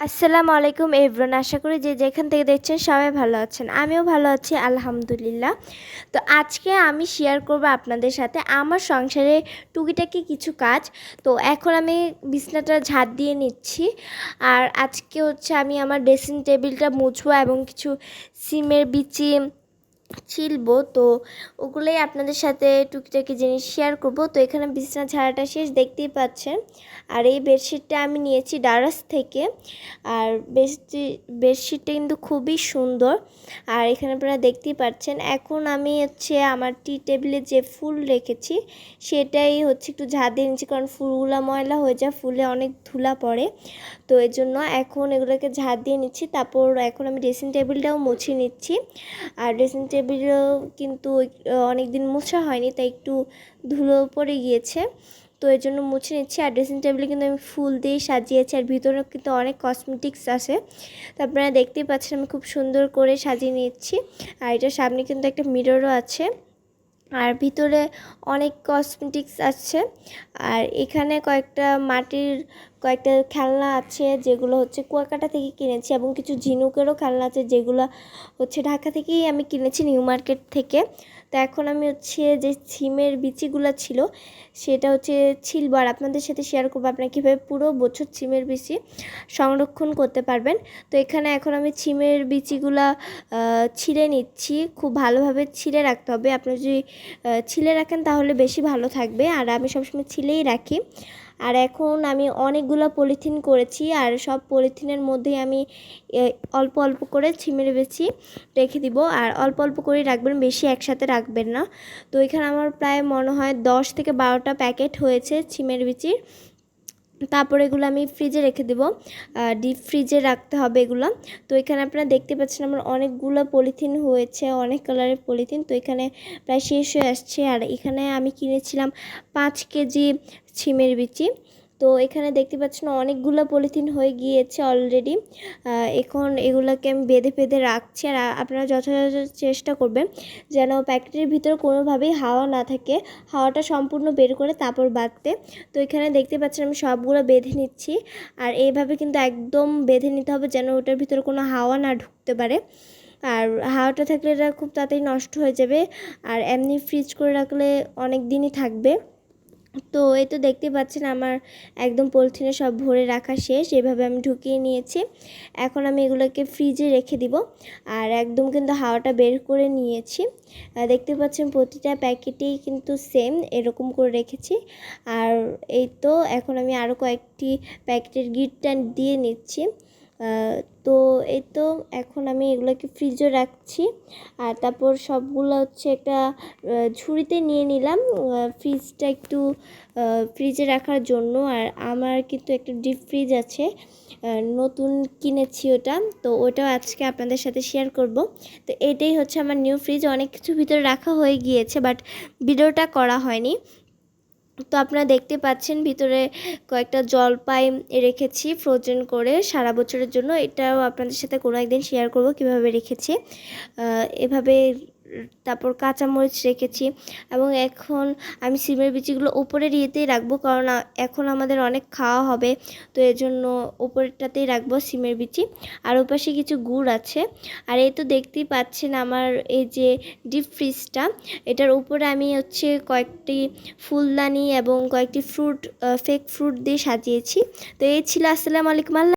আসসালামু আলাইকুম এভরন আশা করি যে যেখান থেকে দেখছেন সবাই ভালো আছেন। আমিও ভালো আছি, আলহামদুলিল্লাহ। তো আজকে আমি শেয়ার করব আপনাদের সাথে আমার সংসারে টুকিটাকি কিছু কাজ। তো এখন আমি বিছনাটা ঝাঁট দিয়ে নিচ্ছি। আর আজকে হচ্ছে আমি আমার ড্রেসিং টেবিলটা মুছবো এবং কিছু সিমের বিচি ছিলবো, তো ওগুলোই আপনাদের সাথে টুকিটাকি জিনিস শেয়ার করব। তো এখানে বিছনা ঝাড়াটা শেষ, দেখতেই পাচ্ছেন। আর এই বেডশিটটা আমি নিয়েছি ডারাস থেকে। আর বেডশিট বেডশিটটা কিন্তু খুবই সুন্দর। আর এখানে আপনারা দেখতেই পাচ্ছেন, এখন আমি হচ্ছে আমার টি টেবিলে যে ফুল রেখেছি, সেটাই হচ্ছে একটু ঝাড় দিয়ে নিচ্ছি কারণ ফুলগুলো ময়লা হয়ে যায়, ফুলে অনেক ধুলা পড়ে। তো এই জন্য এখন এগুলোকে ঝাড় দিয়ে নিচ্ছি, তারপর এখন আমি ড্রেসিং টেবিলটাও মুছে নিচ্ছি। আর ড্রেসিং টেবিলও কিন্তু অনেক দিন মোছা হয়নি, তাই একটু ধুলো পড়ে গিয়েছে। তো এর জন্য মুছে নিচ্ছি, আর ড্রেসিং টেবিলে কিন্তু আমি ফুল দিয়ে সাজিয়েছি, আর ভিতরেও কিন্তু অনেক কসমেটিক্স আছে। তো আপনারা দেখতেই পাচ্ছেন, আমি খুব সুন্দর করে সাজিয়ে নিচ্ছি। আর এটার সামনে কিন্তু একটা মিররও আছে। আর ভিতরে অনেক কসমেটিক্স আছে। আর এখানে কয়েকটা মাটির কয়েকটা খেলনা আছে, যেগুলো হচ্ছে কুয়াকাটা থেকে কিনেছি এবং কিছু ঝিনুকেরও খেলনা আছে, যেগুলো হচ্ছে ঢাকা থেকেই আমি কিনেছি নিউ মার্কেট থেকে। তো এখন আমি হচ্ছে যে সিমের বিচিগুলো ছিল, সেটা হচ্ছে ছিলবার আপনাদের সাথে শেয়ার করব। আপনারা কীভাবে পুরো বছর সিমের বিচি সংরক্ষণ করতে পারবেন? তো এখানে এখন আমি সিমের বিচিগুলা ছিঁড়ে নিচ্ছি। খুব ভালোভাবে ছিঁড়ে রাখতে হবে। আপনি যদি ছিলে রাখেন তাহলে বেশি ভালো থাকবে। আর আমি সবসময় ছিলেই রাখি। আর এখন আমি অনেকগুলো পলিথিন করেছি আর সব পলিথিনের মধ্যে আমি অল্প অল্প করে ছিমের বেছি, রেখে দিব। আর অল্প অল্প করে রাখবেন, বেশি একসাথে রাখবেন না। তো এখানে আমার প্রায় মনে হয় দশ থেকে বারোটা প্যাকেট হয়েছে ছিমের বিচির তারপর এগুলো আমি ফ্রিজে রেখে দেবো। ডিপ ফ্রিজে রাখতে হবে এগুলো। তো এখানে আপনারা দেখতে পাচ্ছেন আমার অনেকগুলো পলিথিন হয়েছে, অনেক কালারের পলিথিন। তো এখানে প্রায় শেষ হয়ে আসছে। আর এখানে আমি কিনেছিলাম পাঁচ কেজি ছিমের বিচি। তো এখানে দেখতে পাচ্ছেন অনেকগুলো পলিথিন হয়ে গিয়েছে অলরেডি এখন এগুলোকে আমি বেঁধে বেঁধে রাখছি আর আপনারা যথাযথ চেষ্টা করবেন যেন প্যাকেটের ভিতরে কোনোভাবেই হাওয়া না থাকে, হাওয়াটা সম্পূর্ণ বের করে তারপর বাঁধতে। তো এখানে দেখতে পাচ্ছেন আমি সবগুলো বেঁধে নিচ্ছি আর এইভাবে কিন্তু একদম বেঁধে নিতে হবে যেন ওটার ভিতরে কোনো হাওয়া না ঢুকতে পারে। আর হাওয়াটা থাকলে এটা খুব তাড়াতাড়ি নষ্ট হয়ে যাবে আর এমনি ফ্রিজ করে রাখলে অনেক দিনই থাকবে। তো এই তো দেখতে পাচ্ছেন আমার একদম পলিথিনে সব ভরে রাখা শেষ, এভাবে আমি ঢুকিয়ে নিয়েছি। এখন আমি এগুলোকে ফ্রিজে রেখে দিব। আর একদম কিন্তু হাওয়াটা বের করে নিয়েছি। দেখতে পাচ্ছেন প্রতিটা প্যাকেটেই কিন্তু সেম এরকম করে রেখেছি। আর এই তো এখন আমি আরও কয়েকটি প্যাকেটের গিটটা দিয়ে নিচ্ছি। তো এই তো এখন আমি এগুলোকে ফ্রিজে রাখছি। আর তারপর সবগুলো হচ্ছে একটা ঝুড়িতে নিয়ে নিলাম। ফ্রিজটা একটু ফ্রিজে রাখার জন্য। আর আমার কিন্তু একটা ডিপ ফ্রিজ আছে নতুন কিনেছি ওটা। তো ওটাও আজকে আপনাদের সাথে শেয়ার করব। তো এটাই হচ্ছে আমার নিউ ফ্রিজ অনেক কিছু ভিতরে রাখা হয়ে গিয়েছে বাট ভিডিওটা করা হয়নি। তো আপনারা দেখতে পাচ্ছেন ভিতরে কয়েকটা জলপাই রেখেছি ফ্রোজেন করে সারা বছরের জন্য। এটাও আপনাদের সাথে কোনো একদিন শেয়ার করব কীভাবে রেখেছি। এভাবে তারপর কাঁচামরিচ রেখেছি এবং এখন আমি সিমের বিচিগুলো উপরের ইয়েতেই রাখব কারণ এখন আমাদের অনেক খাওয়া হবে, তো এর জন্য উপরেরটাতেই রাখব সিমের বিচি। আর ওপাশে কিছু গুড় আছে, আর এই তো দেখতেই পাচ্ছেন আমার এই যে ডিপ ফ্রিজটা, এটার উপরে আমি হচ্ছে কয়েকটি ফুলদানি এবং কয়েকটি ফ্রুট ফেক ফ্রুট দিয়ে সাজিয়েছি। তো এই ছিল, আসসালামু আলাইকুম, আল্লাহ